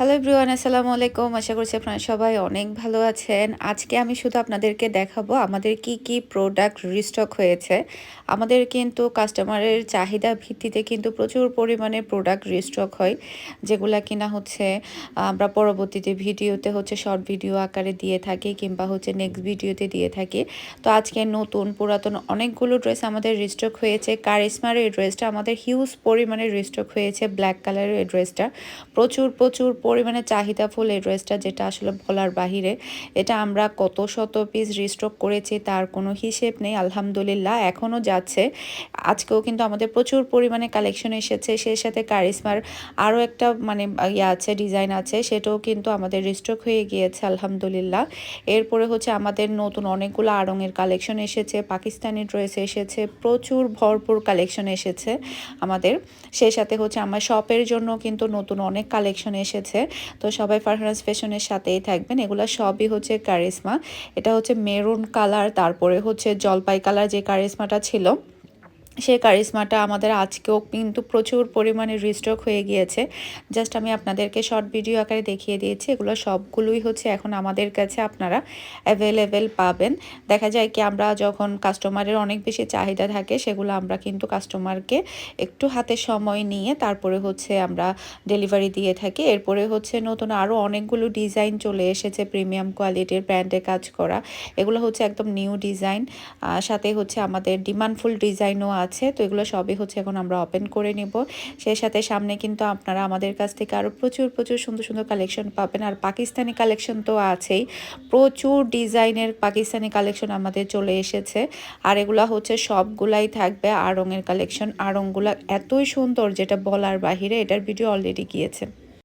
Hello everyone আসসালামু আলাইকুম। আশা করছি আপনারা সবাই অনেক ভালো আছেন। আজকে আমি শুধু আপনাদেরকে দেখাবো আমাদের কি কি প্রোডাক্ট রিস্টক হয়েছে। আমাদের কিন্তু কাস্টমারের চাহিদা ভিত্তিতে কিন্তু প্রচুর পরিমাণে প্রোডাক্ট রিস্টক হয়, যেগুলা কিনা হচ্ছে, আমরা পরবর্তীতে ভিডিওতে হচ্ছে শর্ট ভিডিও আকারে দিয়ে থাকি কিংবা হচ্ছে নেক্সট ভিডিওতে দিয়ে থাকি। তো আজকে নতুন, পুরাতন অনেকগুলো ড্রেস আমাদের রিস্টক হয়েছে। কারিশমার এই ড্রেসটা আমাদের হিউজ পরিমাণে রিস্টক হয়েছে ব্ল্যাক কালারের এই ড্রেসটা প্রচুর প্রচুর পরিমাণে চাহিদাফুল এই ড্রেসটা যেটা আসলে বলার বাহিরে, এটা আমরা কত শত পিস রিস্টক করেছি তার কোনো হিসেব নেই, আলহামদুলিল্লাহ, এখনও যাচ্ছে। আজকেও কিন্তু আমাদের প্রচুর পরিমাণে কালেকশন এসেছে, সেই সাথে কারিশমার আরও একটা মানে ইয়ে আছে ডিজাইন আছে, সেটাও কিন্তু আমাদের রিস্টক হয়ে গিয়েছে, আলহামদুলিল্লাহ। এরপরে হচ্ছে আমাদের নতুন অনেকগুলো আড়ঙের কালেকশন এসেছে, পাকিস্তানি ড্রেস এসেছে, প্রচুর ভরপুর কালেকশন এসেছে আমাদের। সেই সাথে হচ্ছে আমার শপের জন্য কিন্তু নতুন অনেক কালেকশন এসেছে। তো সবাই ফারহানাস ফ্যাশনের সাথেই থাকবেন। এগুলো সবই হচ্ছে কারিশমা। এটা হচ্ছে মেরুন কালার, তারপরে হচ্ছে জলপাই কালার যে কারিশমাটা ছিল। সেই কারিশমাটা আমাদের আজকেও কিন্তু প্রচুর পরিমাণে রিস্টক হয়ে গিয়েছে। জাস্ট আমি আপনাদেরকে শর্ট ভিডিও আকারে দেখিয়ে দিয়েছি। এগুলো সবগুলোই হচ্ছে এখন আমাদের কাছে আপনারা অ্যাভেলেবেল পাবেন। দেখা যায় কি আমরা যখন কাস্টমারের অনেক বেশি চাহিদা থাকে, সেগুলো আমরা কিন্তু কাস্টমারকে একটু হাতে সময় নিয়ে তারপরে হচ্ছে আমরা ডেলিভারি দিয়ে থাকি। এরপরে হচ্ছে নতুন আরও অনেকগুলো ডিজাইন চলে এসেছে প্রিমিয়াম কোয়ালিটির ব্র্যান্ডে কাজ করা। এগুলো হচ্ছে একদম নিউ ডিজাইন সাথে হচ্ছে আমাদের ডিমান্ডফুল ডিজাইনও আছে, তো এগুলো সবই হচ্ছে এখন আমরা ওপেন করে নিব। সেই সাথে সামনে কিন্তু আপনারা আমাদের কাছ থেকে আরও প্রচুর প্রচুর সুন্দর সুন্দর কালেকশন পাবেন। আর পাকিস্তানি কালেকশন তো আছেই। প্রচুর ডিজাইনের পাকিস্তানি কালেকশন আমাদের চলে এসেছে। আর এগুলো হচ্ছে সবগুলাই থাকবে আড়ংয়ের কালেকশন আড়ংগুলো এতই সুন্দর যেটা বলার বাহিরে, এটার ভিডিও অলরেডি গিয়েছে।